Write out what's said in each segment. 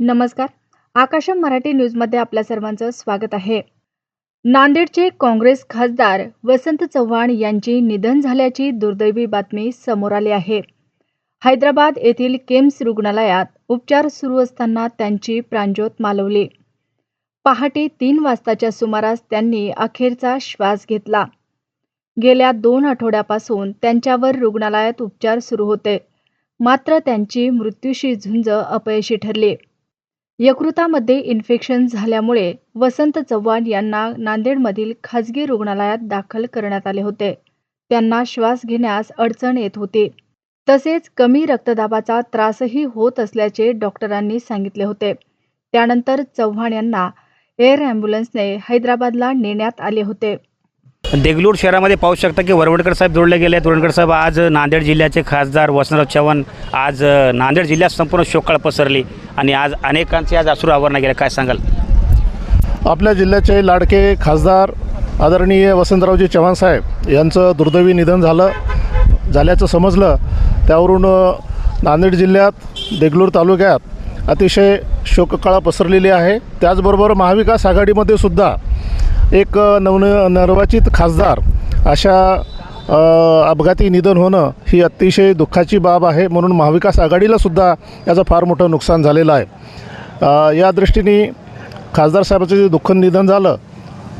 नमस्कार. आकाशम मराठी न्यूजमध्ये आपल्या सर्वांचं स्वागत आहे. नांदेडचे काँग्रेस खासदार वसंत चव्हाण यांची निधन झाल्याची दुर्दैवी बातमी समोर आली आहे. हैदराबाद येथील केम्स रुग्णालयात उपचार सुरू असताना त्यांची प्राणज्योत मालवली. पहाटे तीन वाजताच्या सुमारास त्यांनी अखेरचा श्वास घेतला. गेल्या दोन आठवड्यापासून त्यांच्यावर रुग्णालयात उपचार सुरू होते. मात्र त्यांची मृत्यूशी झुंज अपयशी ठरली. यकृतामध्ये इन्फेक्शन झाल्यामुळे वसंत चव्हाण यांना नांदेडमधील खाजगी रुग्णालयात दाखल करण्यात आले होते. त्यांना श्वास घेण्यास अडचण येत होती. तसेच कमी रक्तदाबाचा त्रासही होत असल्याचे डॉक्टरांनी सांगितले होते. त्यानंतर चव्हाण यांना एअर ॲम्ब्युलन्सने हैदराबादला नेण्यात आले होते. देगलूर शहरामध्ये पाहू शकता की वरवडकर साहेब जोडले गेले आहेत. वरवडकर साहेब आज नांदेड जिल्ह्याचे खासदार वसंतराव चव्हाण आज नांदेड जिल्ह्यात संपूर्ण शोकाळ पसरली आणि आज अनेकांचे आज अश्रू आवरणा गेले. काय सांगाल? आपल्या जिल्ह्याचे लाडके खासदार आदरणीय वसंतरावजी चव्हाण साहेब यांचं दुर्दैवी निधन झालं झाल्याचं समजलं. त्यावरून नांदेड जिल्ह्यात देगलूर तालुक्यात अतिशय शोककळा पसरलेली आहे. त्याचबरोबर महाविकास आघाडीमध्ये सुद्धा एक नवन नवनिर्वाचित खासदार अशा अपघाती निधन होणं ही अतिशय दुःखाची बाब आहे म्हणून महाविकास आघाडीलासुद्धा याचं फार मोठं नुकसान झालेलं आहे. या दृष्टीने खासदार साहेबाचं जे दुःख निधन झालं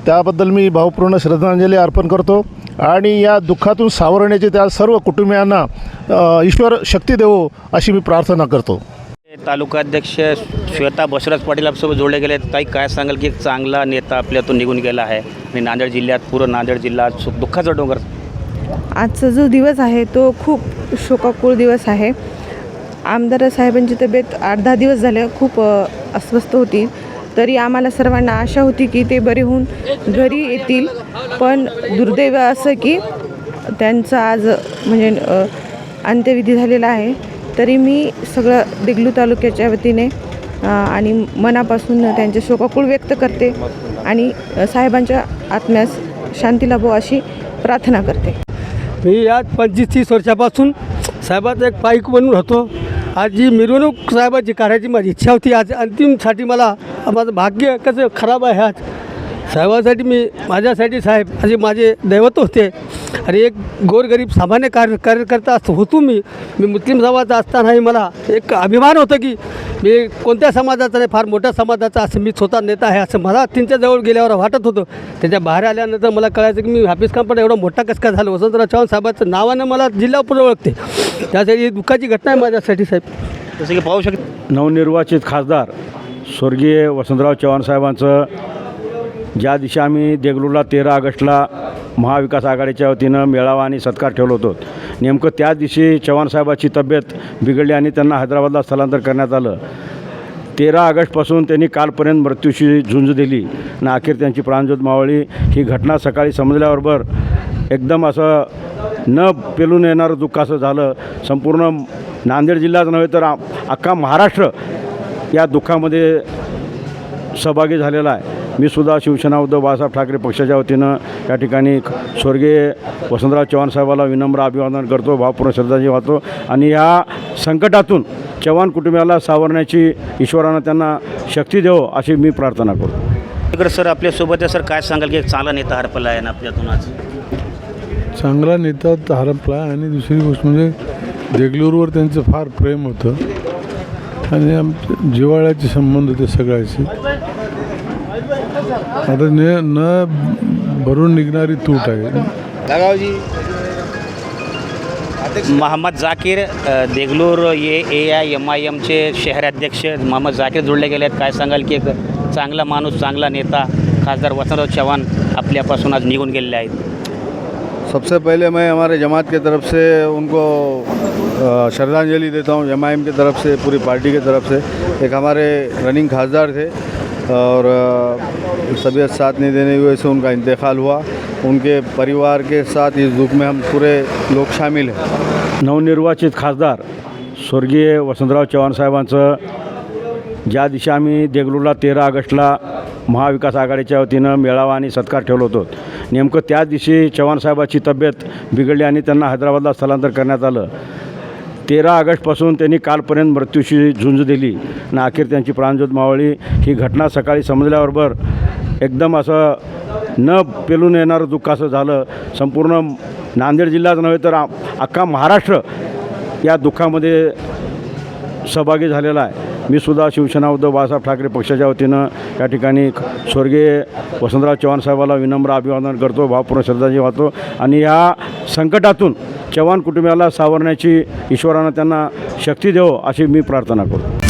त्याबद्दल मी भावपूर्ण श्रद्धांजली अर्पण करतो आणि या दुःखातून सावरण्याची त्या सर्व कुटुंबियांना ईश्वर शक्ती देवो अशी मी प्रार्थना करतो. तालुकाध्यक्ष श्वेता बसवराज पाटील आपसोबत जोडले गेले आहेत ताई काय सांगाल की एक चांगला नेता आपल्यातून निघून गेला आहे आणि नांदेड जिल्ह्यात पूर्ण नांदेड जिल्हा सु- दुःखाचा डोंगर. आजचा जो दिवस आहे तो खूप शोकाकुळ दिवस आहे. आमदार साहेबांची तब्येत आठ दहा दिवस झाले खूप अस्वस्थ होती. तरी आम्हाला सर्वांना आशा होती की ते बरे होऊन घरी येतील. पण दुर्दैव असं की त्यांचा आज म्हणजे अंत्यविधी झालेला आहे. तरी मी सगळं देगलू तालुक्याच्या वतीने आणि मनापासून त्यांचे शोकाकुळ व्यक्त करते आणि साहेबांच्या आत्म्यास शांती लाभो अशी प्रार्थना करते. मी आज पंचवीस तीस वर्षापासून साहेबाचा एक पाईक बनून होतो आज जी मिरवणूक साहेबाची काढायची माझी इच्छा होती आज अंतिमसाठी मला माझं भाग्य कसं खराब आहे आज साहेबासाठी मी माझ्यासाठी साहेब असे माझे दैवत होते. आणि एक गोरगरीब सामान्य कार्य कार्यकर्ता असतो होतो मी. मी मुस्लिम समाजाचा असतानाही मला एक अभिमान होतं की मी कोणत्या समाजाचा नाही फार मोठ्या समाजाचा असं मी स्वतः नेता आहे असं मला त्यांच्याजवळ गेल्यावर वाटत होतं. त्याच्या बाहेर आल्यानंतर मला कळायचं की मी हाफिज खान पण एवढा मोठा कसं काय झालं. वसंतराव चव्हाण साहेबाचं नावानं मला जिल्हा पुढे ओळखते त्यासाठी ही दुःखाची घटना आहे माझ्यासाठी साहेब. जसं की पाहू शकता नवनिर्वाचित खासदार स्वर्गीय वसंतराव चव्हाण साहेबांचं ज्या दिवशी आम्ही देगलूरला तेरा ऑगस्टला महाविकास आघाडीच्या वतीनं मेळावा आणि सत्कार ठेवलो होतो नेमकं त्याच दिवशी चव्हाण साहेबाची तब्येत बिघडली आणि त्यांना हैदराबादला स्थलांतर करण्यात आलं. तेरा ऑगस्टपासून त्यांनी कालपर्यंत मृत्यूशी झुंज दिली आणि अखेर त्यांची प्राणज्योत मावळी ही घटना सकाळी समजल्याबरोबर एकदम असं न पेलून येणारं दुःख असं झालं. संपूर्ण नांदेड जिल्हाच नव्हे तर अख्खा महाराष्ट्र या दुःखामध्ये सहभागी झालेला आहे. मी सुद्धा शिवसेना उद्धव बाळासाहेब ठाकरे पक्षाच्या वतीनं या ठिकाणी स्वर्गीय वसंतराव चव्हाण साहेबाला विनम्र अभिवादन करतो भावपूर्ण श्रद्धांजली वाहतो आणि या संकटातून चव्हाण कुटुंबियाला सावरण्याची ईश्वरानं त्यांना शक्ती देवो अशी मी प्रार्थना करतो. इकडे सर आपल्यासोबत आहे. सर काय सांगाल की एक चांगला नेता हरपला आहे ना आपल्यातून आज? चांगला नेता हरपला आणि दुसरी गोष्ट म्हणजे देगलूरवर त्यांचं फार प्रेम होतं. आणि आमचे जिव्हाळ्याचे संबंध होते सगळ्याचे. आता न न भरून निघणारी तूट आहे. मोहम्मद जाकीर अ, देगलूर ये ए आय एम आय एमचे शहराध्यक्ष मोहम्मद जाकीर जोडले गेले आहेत काय सांगाल की एक चांगला माणूस चांगला नेता खासदार वसंतराव चव्हाण आपल्यापासून आज निघून गेलेले आहेत. सबसे पहले मैं हमारे जमात के तरफ से उनको अ, श्रद्धांजलि देता हूँ एम की तरफ से पूरी पार्टी की तरफ से। एक हमारे रनिंग खासदार थे और तबीयत साथ नहीं देने की वजह से उनका इंतकाल हुआ। उनके परिवार के साथ इस दुख में हम पूरे लोग शामिल हैं। नवनिर्वाचित खासदार स्वर्गीय वसंतराव चव्हाण साहेबांचं ज्या दिवशी आम्ही देगलूरला तेरा ऑगस्टला महाविकास आघाडीच्या वतीनं मेळावा आणि सत्कार ठेवलो होतो. नेमकं त्याच दिवशी चव्हाण साहेबाची तब्येत बिघडली आणि त्यांना हैदराबादला स्थलांतर करण्यात आलं. तेरा ऑगस्टपासून त्यांनी कालपर्यंत मृत्यूशी झुंज दिली. आणि अखेर त्यांची प्राणज्योत मावळी ही घटना सकाळी समजल्याबरोबर एकदम असं न पेलून येणारं दुःख असं झालं. संपूर्ण नांदेड जिल्हाच नव्हे तर अख्खा महाराष्ट्र या दुःखामध्ये सहभागी झालेला आहे. मी सुद्धा शिवसेना उद्धव बाळासाहेब ठाकरे पक्षाच्या वतीनं या ठिकाणी स्वर्गीय वसंतराव चव्हाण साहेबाला विनम्र अभिवादन करतो. भावपूर्ण श्रद्धांजली वाहतो आणि या संकटातून चव्हाण कुटुंबियाला सावरण्याची ईश्वरानं त्यांना शक्ती देवो अशी मी प्रार्थना करतो.